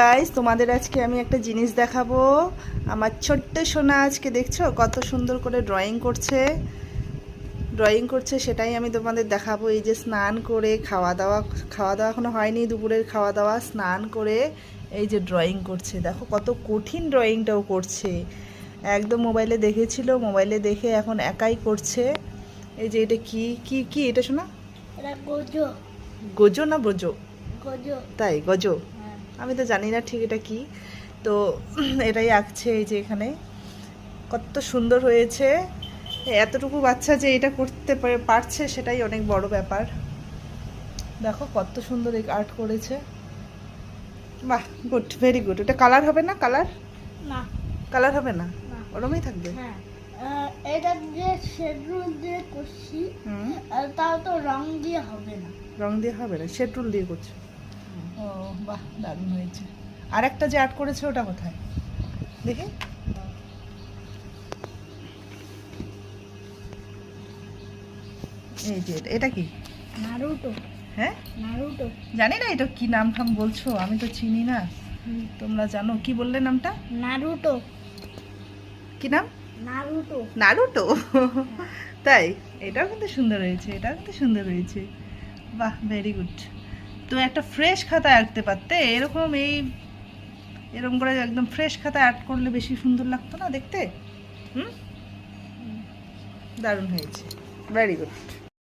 Guys তোমাদের আজকে আমি একটা জিনিস দেখাবো। আমার ছোট্ট সোনা আজকে দেখছ? কত সুন্দর করে ড্রয়িং করছে। ড্রয়িং করছে সেটাই আমি তোমাদের দেখাবো। এই যে স্নান করে খাওয়া দাওয়া খাওয়া দাওয়া এখনও হয়নি দুপুরের খাওয়া দাওয়া স্নান করে এই যে ড্রয়িং করছে। দেখো কত কঠিন ড্রয়িংটাও করছে। একদম মোবাইলে দেখেছিল মোবাইলে দেখে এখন একাই করছে। এই যে এটা কি কি কি এটা শোনা গোজো। গজো না ব্রজো? গোজো। তাই গজো। আমি তো জানি না ঠিক এটা কি। তো এটাই আঁকছে এই যে এখানে। কত সুন্দর হয়েছে। এতটুকু বাচ্চা যে এটা করতে পারছে সেটাই অনেক বড় ব্যাপার। দেখো কত সুন্দর এই আর্ট করেছে। বাহ গুড ভেরি গুড। এটা কালার হবে না কালার? না। কালার হবে না? ওরমই থাকবে? হ্যাঁ। এটা যে শেডুল দিয়ে করছি তাও তো রং দিয়ে হবে না। রং দিয়ে হবে না শেটুল দিয়ে করছে? ও বাহ দারুণ হয়েছে। আর একটা যে আর্ট করেছে ওটা কোথায়? দেখি। এই যে এটা- কি? নারুটো হ্যাঁ? নারুটো জানি না এটা কি নাম ঠাম বলছো আমি তো চিনি না। তোমরা জানো কি বললে নামটা? নারুটো কি নাম? নারুটো নারুটো তাই? এটাও কিন্তু সুন্দর হয়েছে এটাও কিন্তু সুন্দর হয়েছে। বাহ ভেরি গুড তুমি একটা ফ্রেশ খাতা আঁকতে পারতে। এরকম এই, এরকম করে একদম ফ্রেশ খাতা আর্ট করলে বেশি সুন্দর লাগতো না দেখতে? হুম? দারুণ হয়েছে। Very good